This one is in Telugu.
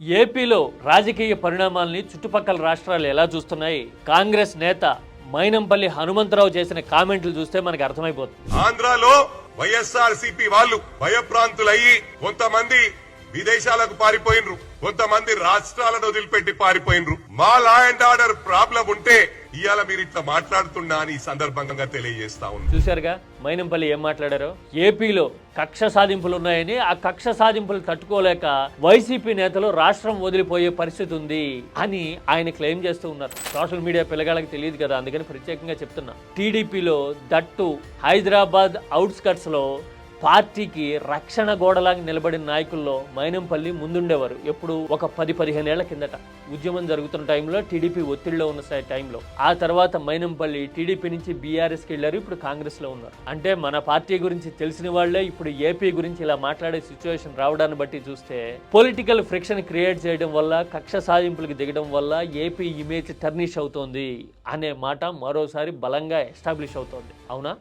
ఏపీలో రాజకీయ పరిణామాల్ని చుట్టుపక్కల రాష్ట్రాలు ఎలా చూస్తున్నాయి? కాంగ్రెస్ నేత మైనంపల్లి హనుమంతరావు చేసిన కామెంట్లు చూస్తే మనకు అర్థమైపోతుంది. ఆంధ్రాలో వైఎస్ఆర్ సిపి వాళ్ళు భయప్రాంతులయ్యి కొంతమంది విదేశాలకు పారిపోయినరు కొంతమంది రాష్ట్రాలను వదిలిపెట్టి పారిపోయినరు. మా లా అండ్ ఆర్డర్ ప్రాబ్లం ఉంటే ఇవాళ మీరు ఇట్లా మాట్లాడుతున్నా అని సందర్భంగా తెలియజేస్తా ఉంది చూశారుగా? మైనంపల్లి ఏం మాట్లాడారో? ఏపీలో కక్ష సాధింపులు ఉన్నాయని ఆ కక్ష సాధింపులు తట్టుకోలేక వైసీపీ నేతలు రాష్ట్రం వదిలిపోయే పరిస్థితి ఉంది అని ఆయన క్లెయిమ్ చేస్తూ ఉన్నారు. సోషల్ మీడియా పిల్లగాళ్ళకి తెలియదు కదా అందుకని ప్రత్యేకంగా చెప్తున్నా. టీడీపీలో దట్టు హైదరాబాద్ అవుట్స్కట్స్లో పార్టీకి రక్షణ గోడలాగా నిలబడిన నాయకుల్లో మైనంపల్లి ముందుండేవారు. ఎప్పుడు ఒక పది పదిహేను ఏళ్ళ కిందట ఉద్యమం జరుగుతున్న టైంలో టీడీపీ ఒత్తిడిలో ఉన్న సై- టైంలో. ఆ తర్వాత మైనంపల్లి టీడీపీ నుంచి బీఆర్ఎస్కి వెళ్ళారు ఇప్పుడు కాంగ్రెస్లో ఉన్నారు. అంటే మన పార్టీ గురించి తెలిసిన వాళ్ళే ఇప్పుడు ఏపీ గురించి ఇలా మాట్లాడే సిచ్యువేషన్ రావడాన్ని బట్టి చూస్తే పొలిటికల్ ఫ్రిక్షన్ క్రియేట్ చేయడం వల్ల కక్ష సాధింపులకు దిగడం వల్ల ఏపీ ఇమేజ్ టర్నిష్ అవుతోంది అనే మాట మరోసారి బలంగా ఎస్టాబ్లిష్ అవుతోంది. అవునా?